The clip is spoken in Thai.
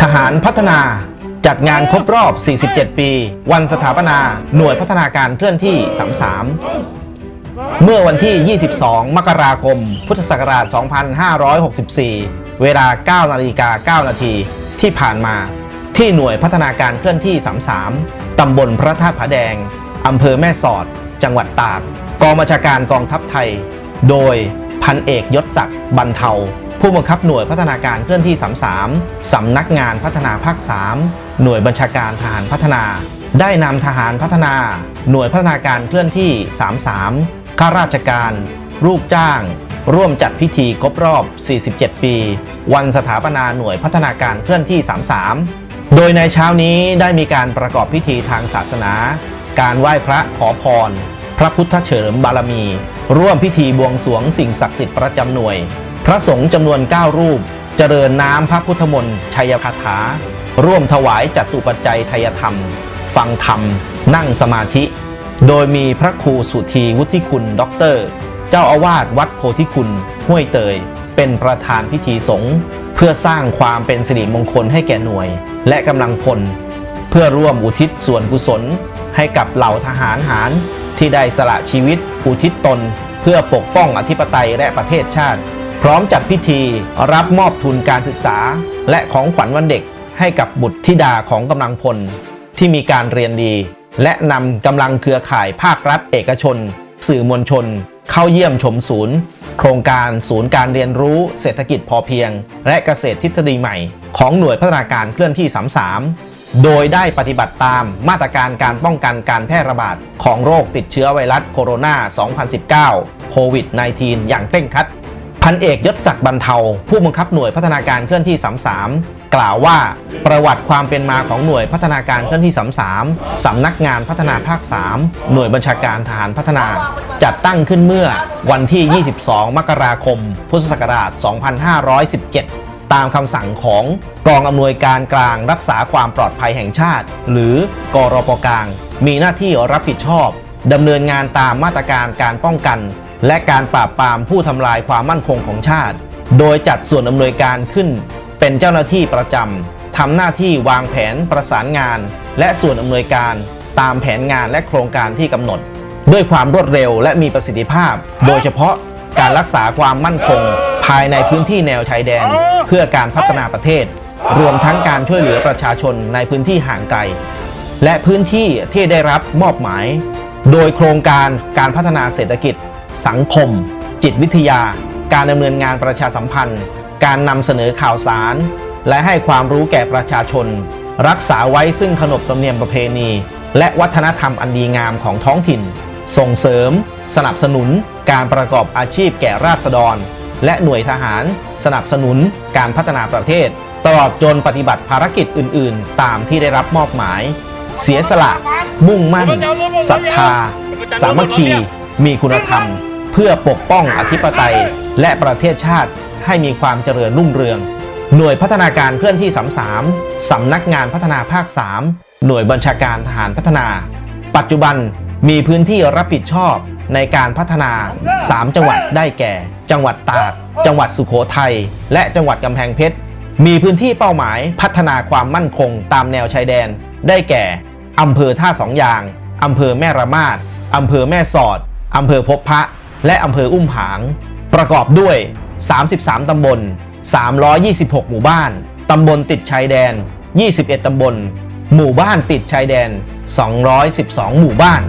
ทหารพัฒนาจัดงานครบรอบ 47 ปี วันสถาปนา หน่วยพัฒนาการเคลื่อนที่ 33 เมื่อวันที่ 22 มกราคม พุทธศักราช 2564 เวลา 9 นาฬิกา 9 นาทีที่ผ่านมาที่หน่วยพัฒนาการเคลื่อนที่ 33 ตำบลพระธาตุผาแดง อำเภอแม่สอด จังหวัดตาก กองบัญชาการกองทัพไทย โดยพันเอกยศศักดิ์บรรเทา ผู้บังคับหน่วยพัฒนาการเคลื่อนที่ 33 สำนักงานพัฒนาภาค 3 หน่วยบัญชาการทหารพัฒนา ได้นำทหารพัฒนา หน่วยพัฒนาการเคลื่อนที่ 33 ข้าราชการ ลูกจ้าง ร่วมจัดพิธีครบรอบ 47 ปี วันสถาปนาหน่วยพัฒนาการเคลื่อนที่ 33 โดยในเช้านี้ได้มีการประกอบพิธีทางศาสนา การไหว้พระขอพร พระพุทธเฉลิมบารมี ร่วมพิธีบวงสรวงสิ่งศักดิ์สิทธิ์ประจำหน่วย พระสงฆ์จำนวน 9 รูป เจริญน้ำพระพุทธมนต์ชัยคาถา ร่วมถวายจัตุปัจจัยทยธรรม ฟังธรรม นั่งสมาธิ โดยมีพระครูสุธีวุฒิคุณด็อกเตอร์ เจ้าอาวาสวัดโพธิคุณ ห้วยเตย เป็นประธานพิธีสงฆ์เพื่อสร้างความเป็นสิริมงคลให้แก่หน่วย และกำลังพล เพื่อร่วมอุทิศส่วนกุศล ให้กับเหล่าทหารหารที่ได้สละชีวิตอุทิศตน เพื่อปกป้องอธิปไตยและประเทศชาติ พร้อมจัดพิธีรับมอบทุนการศึกษา และของขวัญวันเด็กให้กับบุตรธิดาของกำลังพล ที่มีการเรียนดี และนำกำลังเครือข่ายภาครัฐเอกชน สื่อมวลชน เข้าเยี่ยมชมศูนย์ โครงการศูนย์การเรียนรู้เศรษฐกิจพอเพียง และเกษตรทฤษฎีใหม่ ของหน่วยพัฒนาการเคลื่อนที่ 33 โดยได้ปฏิบัติตามมาตรการการป้องกันการแพร่ระบาดของโรคติดเชื้อไวรัสโคโรนา 2019 โควิด -19 อย่างเคร่งครัด พันเอกยศศักดิ์บรรเทา ผู้บังคับหน่วยพัฒนาการเคลื่อนที่ 33 กล่าวว่าประวัติความเป็นมาของหน่วยพัฒนาการเคลื่อนที่ 33 สำนักงานพัฒนาภาค 3 หน่วยบัญชาการทหารพัฒนา จัดตั้งขึ้นเมื่อวันที่ 22 มกราคม พุทธศักราช 2517 ตามคำสั่งของกองอำนวยการกลางรักษาความปลอดภัยแห่งชาติ หรือกรปกลาง มีหน้าที่รับผิดชอบดำเนินงานตามมาตรการการป้องกัน และการปราบปรามผู้ทำลายความมั่นคงของชาติ โดยจัดส่วนอำนวยการขึ้น เป็นเจ้าหน้าที่ประจำทำหน้าที่วางแผนประสานงาน และส่วนอำนวยการตามแผนงานและโครงการที่กำหนด ด้วยความรวดเร็วและมีประสิทธิภาพ โดยเฉพาะการรักษาความมั่นคง ภายในพื้นที่แนวชายแดน เพื่อการพัฒนาประเทศ รวมทั้งการช่วยเหลือประชาชนในพื้นที่ห่างไกล และพื้นที่ที่ได้รับมอบหมาย โดยโครงการการพัฒนาเศรษฐกิจ สังคม จิตวิทยา การดำเนินงานประชาสัมพันธ์ การนำเสนอข่าวสาร และให้ความรู้แก่ประชาชน รักษาไว้ซึ่งขนบธรรมเนียมประเพณี และวัฒนธรรมอันดีงามของท้องถิ่น ส่งเสริม สนับสนุน การประกอบอาชีพแก่ราษฎร และหน่วยทหาร สนับสนุน การพัฒนาประเทศ ตลอดจนปฏิบัติภารกิจอื่น ๆ ตามที่ได้รับมอบหมาย เสียสละ มุ่งมั่นศรัทธา สามัคคี มีคุณธรรม เพื่อปกป้องอธิปไตย และประเทศชาติให้มีความเจริญรุ่งเรือง หน่วยพัฒนาการเคลื่อนที่33สำนักงานพัฒนาภาค 3 หน่วยบัญชาการทหารพัฒนา ปัจจุบันมีพื้นที่รับผิดชอบในการพัฒนา 3 จังหวัดได้แก่ จังหวัดตาก จังหวัดสุโขทัย และจังหวัดกำแพงเพชร มีพื้นที่เป้าหมายพัฒนาความมั่นคงตามแนวชายแดน ได้แก่อำเภอท่าสองยางอำเภอแม่ระมาดอำเภอแม่สอด อำเภอพบพระ และอำเภออุ้มผาง ประกอบด้วย 33 ตำบล 326 หมู่บ้าน ตำบลติดชายแดน 21 ตำบล หมู่บ้านติดชายแดน 212 หมู่บ้าน